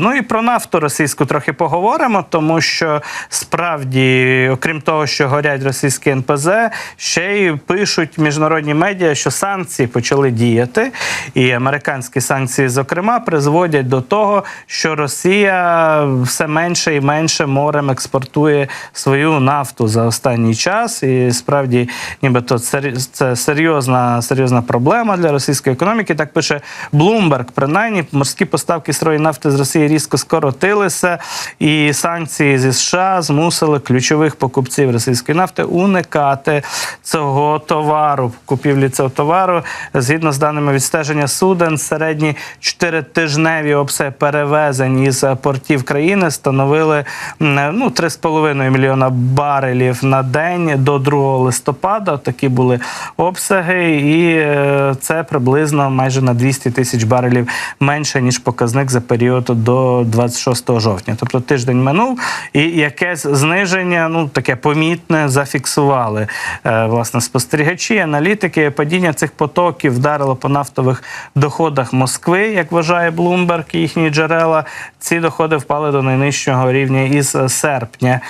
Ну і про нафту російську трохи поговоримо, тому що справді, окрім того, що горять російські НПЗ, ще й пишуть міжнародні медіа, що санкції почали діяти, і американські санкції, зокрема, призводять до того, що Росія все менше і менше морем експортує свою нафту за останній час. І справді, нібито це, серйозна, серйозна проблема для російської економіки. Так пише Bloomberg. Принаймні, морські поставки сирої нафти з Росії різко скоротилися, і санкції зі США змусили ключових покупців російської нафти уникати цього товару, купівлі цього товару. Згідно з даними відстеження суден, середні чотиритижневі обсяги перевезень із портів країни становили ну 3,5 мільйона барелів на день до 2 листопада. Такі були обсяги, і е, це приблизно майже на 200 тисяч барелів менше ніж показник за період до 26 жовтня. Тобто тиждень минув, і якесь зниження, ну таке помітне, зафіксували е, власне спостерігачі, аналітики. Падіння цих потоків вдарило по нафтових доходах Москви, як вважає Блумберг їхні джерела. Ці доходи впали до найнижчого рівня із серпня,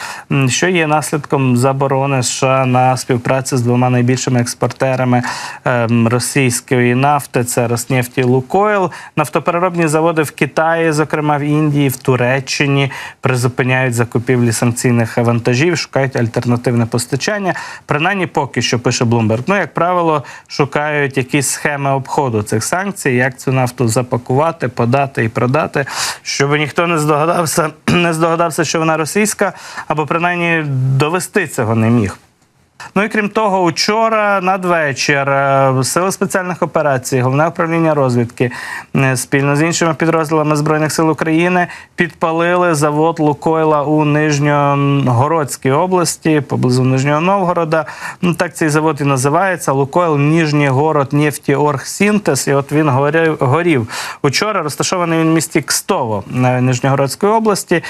що є наслідком заборони США на співпрацю з двома найбільшими експортерами ем, російської нафти. Це Роснефть Лукойл. Нафтопереробні заводи в Китаї, зокрема в Індії, в Туреччині, призупиняють закупівлі санкційних вантажів, шукають альтернативне постачання. Принаймні, поки що пише Bloomberg. Ну, як правило, шукають якісь схеми обходу цих санкцій, як цю нафту запакувати, подати і продати, щоб ніхто не здогадався, не здогадався, що вона російська, або принаймні довести цього не міг. Ну і крім того, учора надвечір е, сили спеціальних операцій, головне управління розвідки е, спільно з іншими підрозділами збройних сил України підпалили завод Лукойла у Нижньогородській області, поблизу Нижнього Новгорода. Ну так цей завод і називається Лукойл Нижнігород Нефтіоргсінтез. І от він горів. Учора розташований він в місті Кстово е, Нижньогородської області.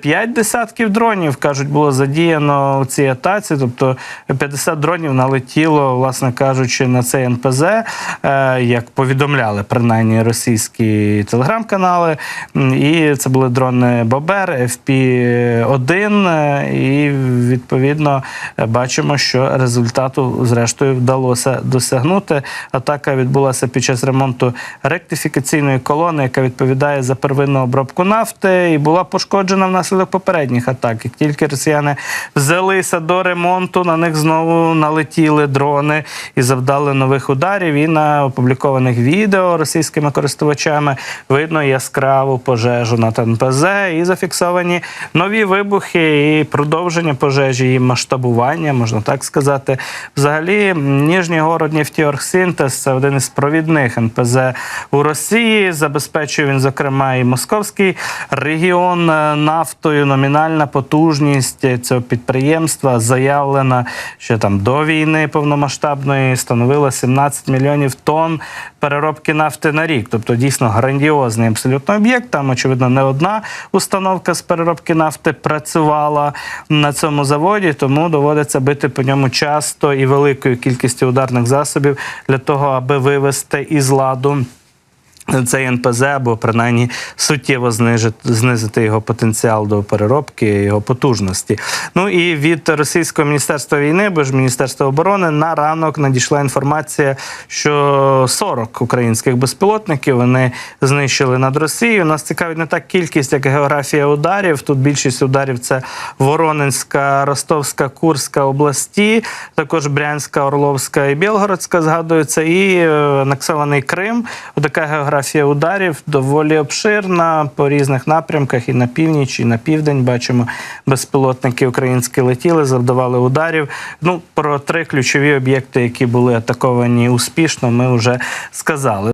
П'ять десятків дронів кажуть було задіяно у цій атаці, тобто 50 дронів налетіло, власне кажучи, на цей НПЗ, е, як повідомляли принаймні російські телеграм-канали. І це були дрони Бобер, FP-1. е, І відповідно е, бачимо, що результату зрештою вдалося досягнути. Атака відбулася під час ремонту ректифікаційної колони, яка відповідає за первинну обробку нафти, і була пошкоджена внаслідок попередніх атак. Як тільки росіяни взялися до ремонту, на них знову налетіли дрони і завдали нових ударів. І на опублікованих відео російськими користувачами видно яскраву пожежу на ТНПЗ і зафіксовані нові вибухи і продовження пожежі, і масштабування, можна так сказати. Взагалі, Ніжній город Нефтіоргсинтез – це один із провідних НПЗ у Росії. Забезпечує він, зокрема, і московський регіон нафтою. Номінальна потужність цього підприємства заявлена ще там до війни повномасштабної становила 17 мільйонів тонн переробки нафти на рік. Тобто дійсно грандіозний абсолютно об'єкт. Там, очевидно, не одна установка з переробки нафти працювала на цьому заводі, тому доводиться бити по ньому часто і великою кількістю ударних засобів для того, аби вивести із ладу. Цей НПЗ або принаймні суттєво знижити, знизити його потенціал до переробки, його потужності. Ну і від російського міністерства війни, бо ж міністерства оборони, на ранок надійшла інформація, що 40 українських безпілотників вони знищили над Росією. Нас цікавить не так кількість, як географія ударів. Тут більшість ударів це Воронинська, Ростовська, Курська області, також Брянська, Орловська і Білгородська згадуються, і е, анексований Крим. Така географія ударів доволі обширна по різних напрямках і на північ, і на південь. Бачимо, безпілотники українські летіли, завдавали ударів. Ну про три ключові об'єкти, які були атаковані успішно, ми вже сказали.